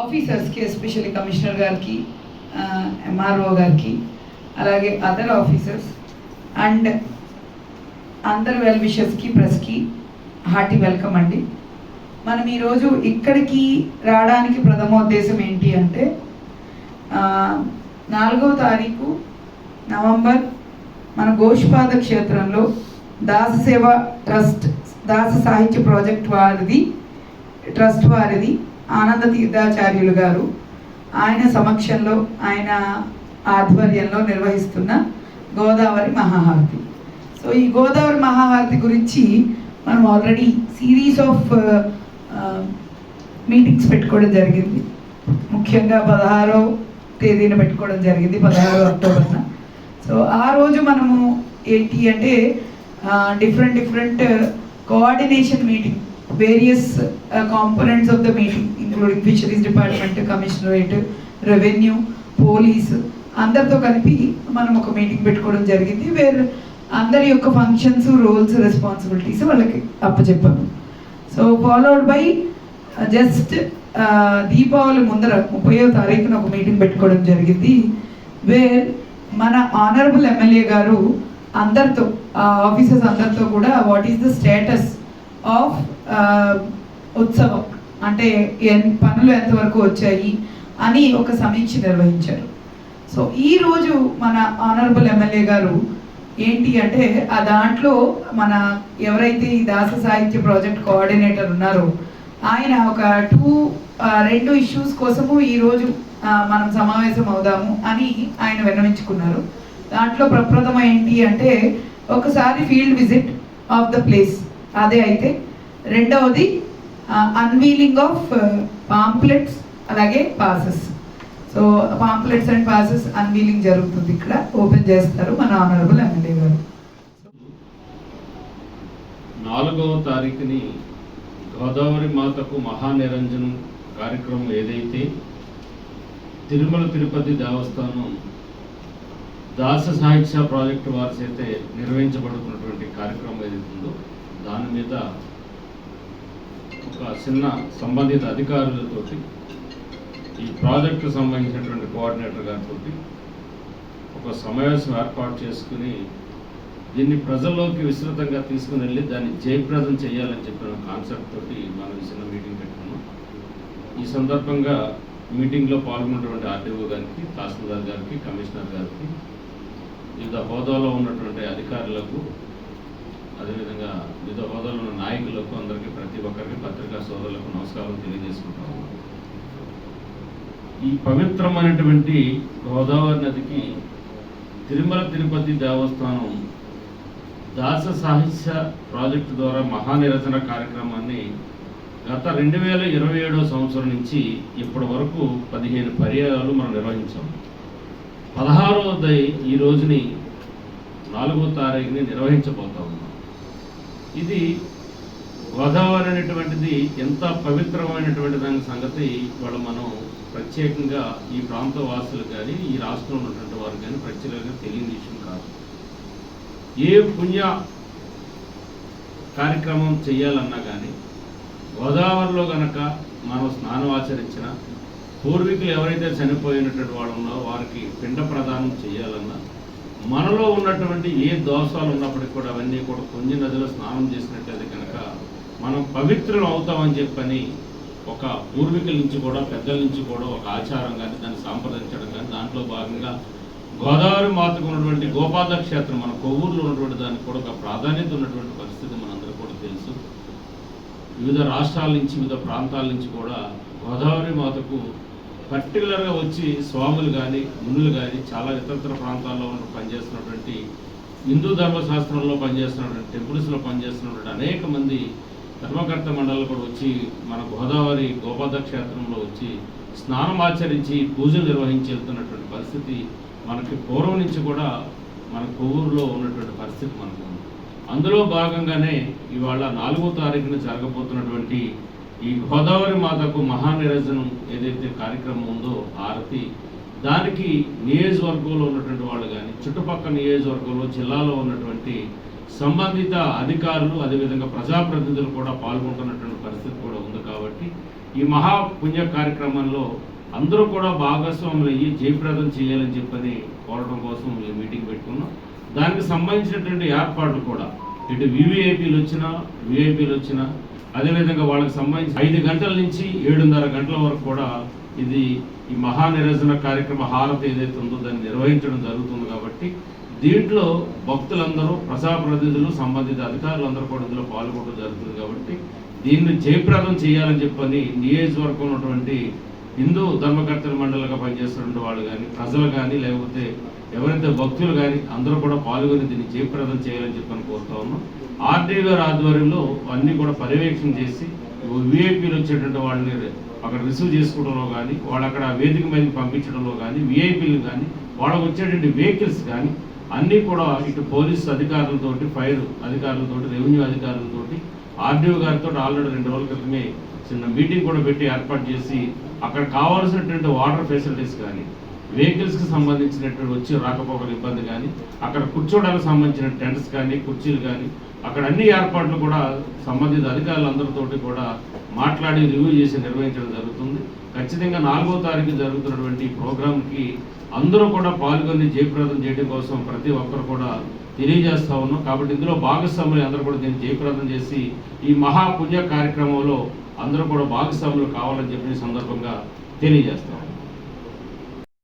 ఆఫీసర్స్కి especially commissioner గారికి MRO గారికి అలాగే అదర్ ఆఫీసర్స్ అండ్ అందరు వెల్ విషెస్కి ప్రెస్కి హార్టీ వెల్కమ్ అండి. మనం ఈరోజు ఇక్కడికి రావడానికి ప్రథమోద్దేశం ఏంటి అంటే నాలుగవ నాలుగో తారీఖు నవంబర్ మన గోష్పాద క్షేత్రంలో దాస సేవ ట్రస్ట్ దాస సాహిత్య ప్రాజెక్ట్ వారిది ట్రస్ట్ వారిది ఆనంద తీర్థాచార్యులు గారు ఆయన సమక్షంలో ఆయన ఆధ్వర్యంలో నిర్వహిస్తున్న గోదావరి మహాహారతి. సో ఈ గోదావరి మహాహారతి గురించి మనం ఆల్రెడీ సిరీస్ ఆఫ్ మీటింగ్స్ పెట్టుకోవడం జరిగింది. ముఖ్యంగా పదహారో తేదీన పెట్టుకోవడం జరిగింది పదహారో అక్టోబర్న. సో ఆ రోజు మనము ఏంటి అంటే different different coordination meeting various components of the meeting including fisheries department commissionerate revenue police అందరితో కలిపి మనం ఒక మీటింగ్ పెట్టుకోవడం జరిగింది వేర్ అందరి యొక్క ఫంక్షన్స్ రోల్స్ రెస్పాన్సిబిలిటీస్ వాళ్ళకి అప్పచెప్పాము. So followed by just Deepavali ముందర ముప్పయో తారీఖున ఒక మీటింగ్ పెట్టుకోవడం జరిగింది వేర్ మన ఆనరబుల్ ఎమ్మెల్యే గారు అందరితో ఆఫీసర్స్ అందరితో కూడా what is the status of ఉత్సవం అంటే పనులు ఎంతవరకు వచ్చాయి అని ఒక సమీక్ష నిర్వహించారు. సో ఈ రోజు మన ఆనరబుల్ ఎమ్మెల్యే గారు ఏంటి అంటే ఆ దాంట్లో మన ఎవరైతే ఈ దాస సాహిత్య ప్రాజెక్ట్ కోఆర్డినేటర్ ఉన్నారో ఆయన ఒక టూ రెండు ఇష్యూస్ కోసము ఈరోజు మనం సమావేశం అవుదాము అని ఆయన విన్నవించుకున్నారు. దాంట్లో ప్రప్రథమ ఏంటి అంటే ఒకసారి field visit of the place. అదే అయితే. రెండవది అన్వీలింగ్ ఆఫ్ పాంప్లెట్స్ అలాగే passes so pamphlets and passes unveiling జరుగుతుంది ఇక్కడ. ఓపెన్ చేస్తారు మన ఆనరబుల్ ఎమ్మెల్యే గారు. నాలుగవ తారీఖుని గోదావరి మాతకు మహానిరంజనం కార్యక్రమం ఏదైతే తిరుమల తిరుపతి దేవస్థానం దాస సాహిత్య ప్రాజెక్టు వారి చేతే నిర్వహించబడుతున్నటువంటి కార్యక్రమం ఏదైతే ఉందో దాని మీద ఒక చిన్న సంబంధిత అధికారులతోటి ఈ ప్రాజెక్టు సంబంధించినటువంటి కోఆర్డినేటర్ గారితో ఒక సమావేశం ఏర్పాటు చేసుకుని దీన్ని ప్రజల్లోకి విస్తృతంగా తీసుకుని వెళ్ళి దాన్ని జయప్రదం చేయాలని చెప్పిన కాన్సెప్ట్ తోటి మనం చిన్న మీటింగ్ పెట్టుకున్నాం. ఈ సందర్భంగా మీటింగ్లో పాల్గొన్నటువంటి ఆర్డీఓ గారికి తహసీల్దార్ గారికి కమిషనర్ గారికి వివిధ హోదాలో ఉన్నటువంటి అధికారులకు అదేవిధంగా వివిధ హోదాలో ఉన్న నాయకులకు అందరికీ ప్రతి ఒక్కరికి పత్రికా సోదరులకు నమస్కారం తెలియజేసుకుంటాము ఈ పవిత్రమైనటువంటి గోదావరి నదికి తిరుమల తిరుపతి దేవస్థానం దాస సాహిత్య ప్రాజెక్టు ద్వారా మహానిరసన కార్యక్రమాన్ని గత రెండు వేల ఇరవై ఏడో సంవత్సరం నుంచి ఇప్పటి వరకు పదిహేను పర్యాయాలు మనం నిర్వహించాం. పదహారవ దై ఈ రోజుని నాలుగో తారీఖుని నిర్వహించబోతాం. ఇది గోదావరి అనేటువంటిది ఎంత పవిత్రమైనటువంటి దాని సంగతి ఇవాళ మనం ప్రత్యేకంగా ఈ ప్రాంత వాసులు కానీ ఈ రాష్ట్రంలో ఉన్నటువంటి వారు కానీ ప్రత్యేకంగా తెలియని విషయం కాదు. ఏ పుణ్య కార్యక్రమం చేయాలన్నా కానీ గోదావరిలో గనక మనం స్నానం ఆచరించిన పూర్వీకులు ఎవరైతే చనిపోయినటువంటి వాళ్ళు ఉన్నారో వారికి పిండ ప్రదానం చేయాలన్నా మనలో ఉన్నటువంటి ఏ దోషాలు ఉన్నప్పటికీ కూడా అవన్నీ కూడా పుణ్య నదిలో స్నానం చేసినట్లయితే కనుక మనం పవిత్రులు అవుతామని చెప్పని ఒక పూర్వీకుల నుంచి కూడా పెద్దల నుంచి కూడా ఒక ఆచారం కానీ దాన్ని సంప్రదించడం కానీ దాంట్లో భాగంగా గోదావరి మాతకు ఉన్నటువంటి గోపాల క్షేత్రం మన కొవ్వూరులో ఉన్నటువంటి దానికి కూడా ఒక ప్రాధాన్యత ఉన్నటువంటి పరిస్థితి మనందరూ కూడా తెలుసు. వివిధ రాష్ట్రాల నుంచి వివిధ ప్రాంతాల నుంచి కూడా గోదావరి మాతకు పర్టికులర్గా వచ్చి స్వాములు కానీ మునులు కానీ చాలా ఇతరతర ప్రాంతాల్లో ఉన్న పనిచేస్తున్నటువంటి హిందూ ధర్మశాస్త్రంలో పనిచేస్తున్నటువంటి టెంపుల్స్లో పనిచేస్తున్నటువంటి అనేక మంది ధర్మకర్త మండలి కూడా వచ్చి మన గోదావరి గోపాద క్షేత్రంలో వచ్చి స్నానం ఆచరించి పూజలు నిర్వహించి వెళ్తున్నటువంటి పరిస్థితి మనకి పూర్వం నుంచి కూడా మన కొవ్వూరులో ఉన్నటువంటి పరిస్థితి మనకు అందులో భాగంగానే ఇవాళ నాలుగో తారీఖున జరగబోతున్నటువంటి ఈ గోదావరి మాతకు మహానిరజనం ఏదైతే కార్యక్రమం ఉందో ఆరతి దానికి నియోజకవర్గంలో ఉన్నటువంటి వాళ్ళు కానీ చుట్టుపక్కల నియోజకవర్గంలో జిల్లాలో ఉన్నటువంటి సంబంధిత అధికారులు అదేవిధంగా ప్రజాప్రతినిధులు కూడా పాల్గొంటున్నటువంటి పరిస్థితి కూడా ఉంది కాబట్టి ఈ మహా పుణ్య కార్యక్రమంలో అందరూ కూడా భాగస్వాములు అయ్యి జయప్రదం చేయాలని చెప్పని కోరడం కోసం ఈ మీటింగ్ పెట్టుకున్నాం. దానికి సంబంధించినటువంటి ఏర్పాట్లు కూడా ఇటు వివిఐపీలు వచ్చినా విఐపీలు వచ్చినా అదేవిధంగా వాళ్ళకి సంబంధించి ఐదు గంటల నుంచి ఏడున్నర గంటల వరకు కూడా ఇది ఈ మహానిరసన కార్యక్రమ హారతి ఏదైతే ఉందో దాన్ని నిర్వహించడం జరుగుతుంది కాబట్టి దీంట్లో భక్తులందరూ ప్రజాప్రతినిధులు సంబంధిత అధికారులందరూ కూడా ఇందులో పాల్గొనడం జరుగుతుంది కాబట్టి దీన్ని జయప్రదం చేయాలని చెప్పని నియోజకవర్గం ఉన్నటువంటి హిందూ ధర్మకర్తల మండలిగా పనిచేస్తున్న వాళ్ళు కానీ ప్రజలు కానీ లేకపోతే ఎవరైతే భక్తులు కానీ అందరూ కూడా పాల్గొని దీన్ని జయప్రదం చేయాలని చెప్పని కోరుతా ఉన్నాం. ఆర్డీ గారి ఆధ్వర్యంలో అన్ని కూడా పర్యవేక్షణ చేసి విఐపీలు వచ్చేటువంటి వాళ్ళని అక్కడ రిసీవ్ చేసుకోవడంలో కానీ వాళ్ళు అక్కడ వేదిక మీదకి పంపించడంలో కానీ విఐపీలు కానీ వాళ్ళకు వచ్చేటువంటి వెహికల్స్ కానీ అన్నీ కూడా ఇటు పోలీస్ అధికారులతోటి ఫైర్ అధికారులతోటి రెవెన్యూ అధికారులతోటి ఆర్డీఓ గారితో ఆల్రెడీ రెండు రోజుల క్రితమే చిన్న మీటింగ్ కూడా పెట్టి ఏర్పాటు చేసి అక్కడ కావాల్సినటువంటి వాటర్ ఫెసిలిటీస్ కానీ వెహికల్స్కి సంబంధించినటువంటి వచ్చి రాకపోకల ఇబ్బంది కానీ అక్కడ కూర్చోడానికి సంబంధించిన టెంట్స్ కానీ కుర్చీలు కానీ అక్కడ అన్ని ఏర్పాట్లు కూడా సంబంధిత అధికారులందరితోటి కూడా మాట్లాడి రివ్యూ చేసి నిర్వహించడం జరుగుతుంది. ఖచ్చితంగా నాలుగో తారీఖు జరుగుతున్నటువంటి ఈ ప్రోగ్రాంకి అందరూ కూడా పాల్గొని జయప్రదం చేయడం కోసం ప్రతి ఒక్కరు కూడా తెలియజేస్తా ఉన్నాం. కాబట్టి ఇందులో భాగస్వాములు అందరూ కూడా దీన్ని జయప్రదం చేసి ఈ మహాపుణ్య కార్యక్రమంలో అందరూ కూడా భాగస్వాములు కావాలని చెప్పిన సందర్భంగా తెలియజేస్తాం